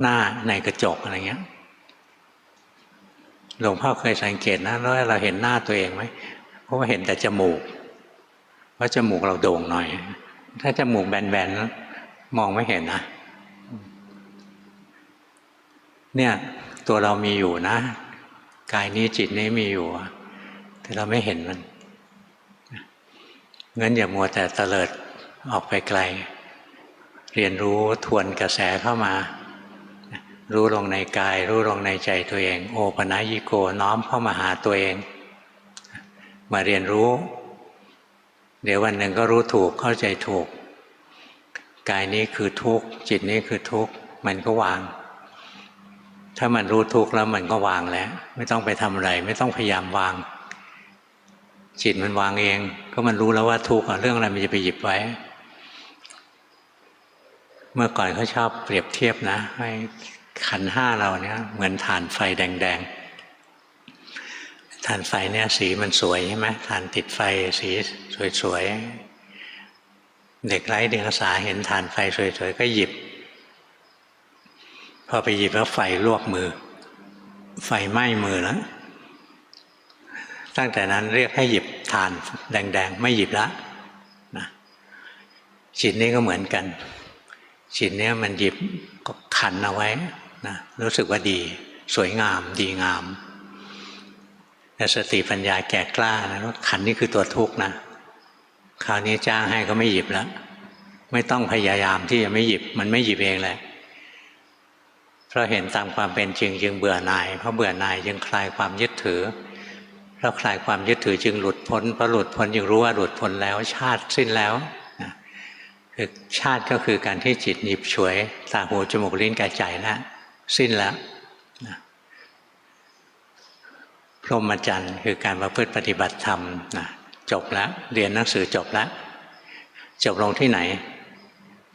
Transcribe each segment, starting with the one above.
หน้าในกระจกอะไรเงี้ยหลวงพ่อเคยสังเกตนะแล้วเราเห็นหน้าตัวเองไหมเพราะว่าเห็นแต่จมูกเพราะจมูกเราโด่งหน่อย ถ้าจมูกแบนๆมองไม่เห็นนะเนี่ยตัวเรามีอยู่นะกายนี้จิตนี้มีอยู่ แต่เราไม่เห็นมันงั้นอย่ามัวแต่เตลิดออกไปไกล เรียนรู้ทวนกระแสเข้ามา รู้ลงในกาย รู้ลงในใจตัวเอง โอปนัยิโกน้อมเข้ามาหาตัวเอง มาเรียนรู้ เดี๋ยววันหนึ่งก็รู้ถูกเข้าใจถูก กายนี้คือทุกข์จิตนี้คือทุกข์มันก็วาง ถ้ามันรู้ทุกข์แล้วมันก็วางแล้ว ไม่ต้องไปทำอะไร ไม่ต้องพยายามวาง จิตมันวางเอง ก็มันรู้แล้วว่าทุกข์เรื่องอะไรมันจะไปหยิบไว้เมื่อก่อนเขาชอบเปรียบเทียบนะให้ ขันห้าเราเนี่ย เหมือนฐานไฟแดง ๆ ฐานไฟเนี่ย สีมันสวยใช่ไหมฐานติดไฟสีสวยๆ เด็กไร้เดียงสาเห็นฐานไฟสวยๆ ก็หยิบ พอไปหยิบแล้วไฟลวกมือ ไฟไหม้มือแล้วตั้งแต่นั้นเรียกให้หยิบฐานแดง ๆ ไม่หยิบละนะจิตนี้ก็เหมือนกันจิตเนี้ยมันหยิบก็ขันเอาไว้ นะรู้สึกว่าดี สวยงาม ดีงามแต่สติปัญญาแก่กล้านะว่าขันนี่คือตัวทุกข์นะคราวนี้จ้างให้ก็ไม่หยิบแล้ว ไม่ต้องพยายามที่จะไม่หยิบ มันไม่หยิบเองแหละเพราะเห็นตามความเป็นจริงจึงเบื่อหน่ายเพราะเบื่อหน่ายจึงคลายความยึดถือเพราะคลายความยึดถือจึงหลุดพ้นเพราะหลุดพ้นจึงรู้ว่าหลุดพ้นแล้ว ชาติสิ้นแล้วนะคือชาติก็คือการที่จิตหยิบฉวยตาหูจมูกลิ้นกายใจแล้ว สิ้นแล้วนะพรหมจรรย์คือการประพฤติปฏิบัติธรรมนะจบแล้วเรียนหนังสือจบแล้วจบลงที่ไหน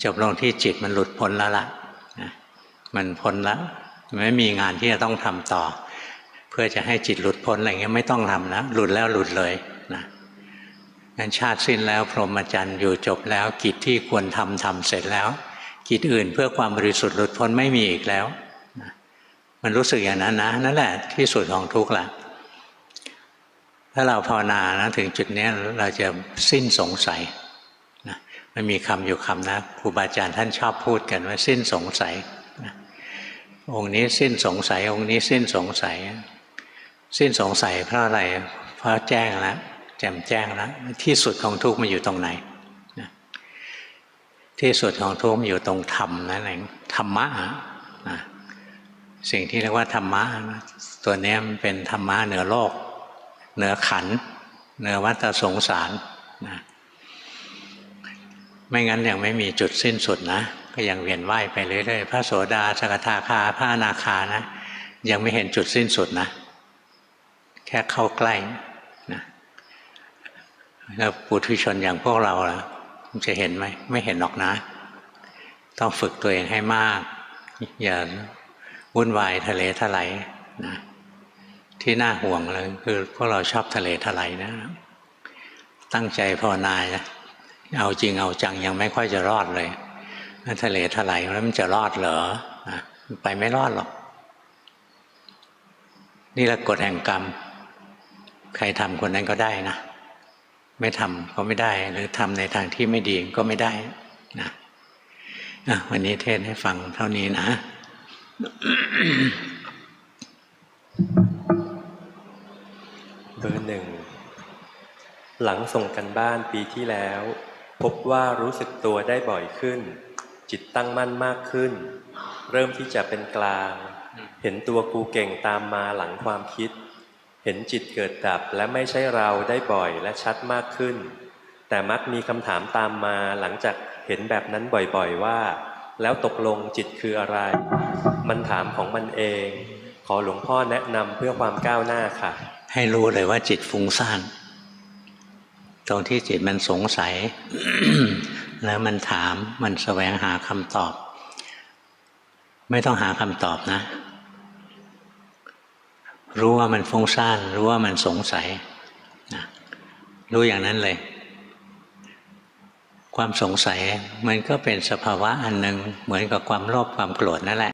จบลงที่จิตมันหลุดพ้นแล้วล่ะนะมันพ้นแล้วไม่มีงานที่จะต้องทำต่อ เพื่อจะให้จิตหลุดพ้นอะไรเงี้ยไม่ต้องทำนะหลุดแล้วหลุดเลยนะงั้นชาติสิ้นแล้ว พรหมจรรย์อยู่จบแล้ว กิจที่ควรทำทำเสร็จแล้ว กิจอื่นเพื่อความบริสุทธิ์หลุดพ้นไม่มีอีกแล้ว มันรู้สึกอย่างนั้นนะนั่นแหละที่สุดของทุกข์ละถ้าเราภาวนานะถึงจุดนี้เราจะสิ้นสงสัยนะมันมีคำอยู่คำนะครูบาอาจารย์ท่านชอบพูดกันว่าสิ้นสงสัยนะองค์นี้สิ้นสงสัย องค์นี้สิ้นสงสัย สิ้นสงสัยเพราะอะไรเพราะแจ้งแล้วแจ่มแจ้งแล้วที่สุดของทุกข์มันอยู่ตรงไหนนะที่สุดของทุกข์มันอยู่ตรงธรรมนั่นเองธรรมะนะ สิ่งที่เรียกว่าธรรมะตัวนี้มันเป็นธรรมะเหนือโลก เหนือขัน เหนือวัฏสงสารนะไม่งั้นยังไม่มีจุดสิ้นสุดนะ ก็ยังเวียนว่ายไปเรื่อยๆพระโสดาสกทาคาพระอนาคานะ ยังไม่เห็นจุดสิ้นสุดนะ แค่เข้าใกล้นะแล้วปุถุชนอย่างพวกเราล่ะจะเห็นไหมไม่เห็นหรอกนะ ต้องฝึกตัวเองให้มาก อย่า วุ่นวายทะเลทลายนะที่น่าห่วงเลยคือพวกเราชอบทะเลทลายนะ ตั้งใจภาวนาเอาจริงเอาจังยังไม่ค่อยจะรอดเลยทะเลทลายแล้วมันจะรอดเหรอนะไปไม่รอดหรอก นี่แหละกฎแห่งกรรม ใครทำคนนั้นก็ได้นะไม่ทำก็ไม่ได้ หรือทำในทางที่ไม่ดีก็ไม่ได้นะอะวันนี้เทศให้ฟังเท่านี้นะ เบอร์หนึ่ง หลังส่งกันบ้านปีที่แล้ว พบว่ารู้สึกตัวได้บ่อยขึ้น จิตตั้งมั่นมากขึ้น เริ่มที่จะเป็นกลาง เห็นตัวกูเก่งตามมาหลังความคิด เห็นจิตเกิดดับและไม่ใช่เราได้บ่อยและชัดมากขึ้น แต่มักมีคำถามตามมาหลังจากเห็นแบบนั้นบ่อยๆว่า แล้วตกลงจิตคืออะไร มันถามของมันเอง ขอหลวงพ่อแนะนำเพื่อความก้าวหน้าค่ะ ให้รู้เลยว่าจิตฟุ้งซ่านตรงที่จิตมันสงสัย แล้วมันถามมันแสวงหาคำตอบ ไม่ต้องหาคำตอบนะ รู้ว่ามันฟุ้งซ่านรู้ว่ามันสงสัยนะรู้อย่างนั้นเลย ความสงสัยมันก็เป็นสภาวะอันหนึ่งเหมือนกับความโลภความโกรธนั่นแหละ